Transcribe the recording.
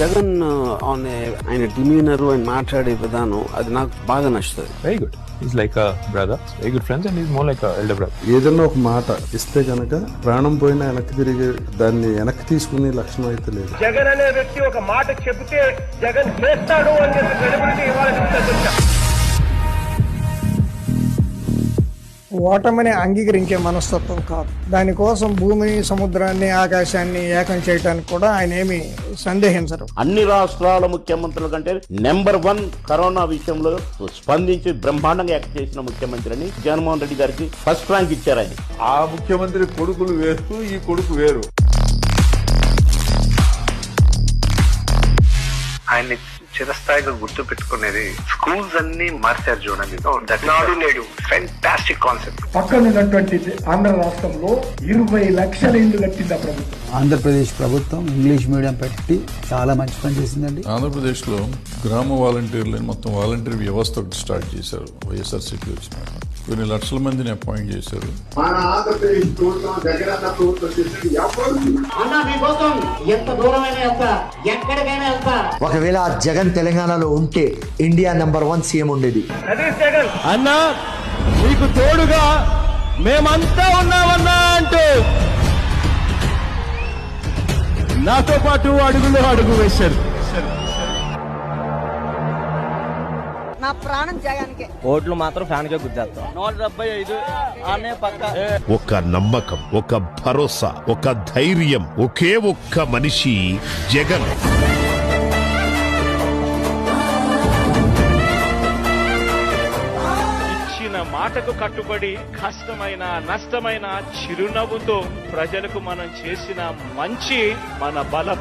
Jagan on ఆయన demeanour ఆయన మాట్లాడే విధానం అది నాకు బాగా నచ్చుతుంది. Very good is like brother very good friends and is more like elder brother ఏదైనా ఒక మాట ఇస్తే కనుక ప్రాణం పోయినా వెనక్కి తిరిగి దాన్ని వెనక్కి తీసుకునే లక్షణం అయితే లేదు. జగన్ అనే వ్యక్తి ఒక మాట చెబితే జగన్ చేస్తాడు అని చెప్పి ఓటమిని అంగీకరించే మనస్తత్వం కాదు. దానికోసం భూమిని సముద్రాన్ని ఆకాశాన్ని ఏకం చేయడానికి కూడా ఆయన ఏమి సందేహించరు. అన్ని రాష్ట్రాల ముఖ్యమంత్రుల కంటే నెంబర్ వన్ కరోనా విషయంలో స్పందించి బ్రహ్మాండంగా యాక్ట్ చేసిన ముఖ్యమంత్రి అని జగన్మోహన్ రెడ్డి గారికి ఫస్ట్ ర్యాంక్ ఇచ్చారు ఆయన. ఆ ముఖ్యమంత్రి కొడుకులు వేరు ఈ కొడుకు వేరు. ఆయన్ని చిరస్థాయిగా గుర్తు పెట్టుకునేది స్కూల్స్ అన్ని మార్చారు చూడండి. నాడు నేడు ఫెంటాస్టిక్ కాన్సెప్ట్ పక్కనున్నటువంటి ఆంధ్ర రాష్ట్రంలో ఇరవై లక్షల ఇల్లు కట్టింది ప్రభుత్వం. ఆంధ్రప్రదేశ్ ప్రభుత్వం ఇంగ్లీష్ మీడియం పెట్టి చాలా మంచి పని చేసిందండి. ఆంధ్రప్రదేశ్లో గ్రామ వాలంటీర్లు మొత్తం వాలంటీర్ వ్యవస్థ స్టార్ట్ చేశారు వైఎస్ఆర్సీపీ వచ్చినాక కొన్ని లక్షల మందిని అపాయింట్ చేశారు. మన ఆంధ్రప్రదేశ్ ప్రభుత్వం ఎవరు? ఒకవేళ ఆ జగన్ తెలంగాణలో ఉంటే ఇండియా నెంబర్ వన్ సీఎం ఉండేది. అన్నా నీకు తోడుగా మేమంతా ఉన్నామన్నా అంటూ. నాతో పాటు అడుగులో అడుగు వేశారు. నా ప్రాణం జగానికే ఓట్లు మాత్రం ఫ్యాన్ నూట డెబ్బై ఐదు అనే పక్క. ఒక నమ్మకం ఒక భరోసా ఒక ధైర్యం ఒకే ఒక్క మనిషి జగన్. ఇచ్చిన మాటకు కట్టుబడి కష్టమైన నష్టమైన చిరునవ్వుతో ప్రజలకు మనం చేసిన మంచి మన బలం.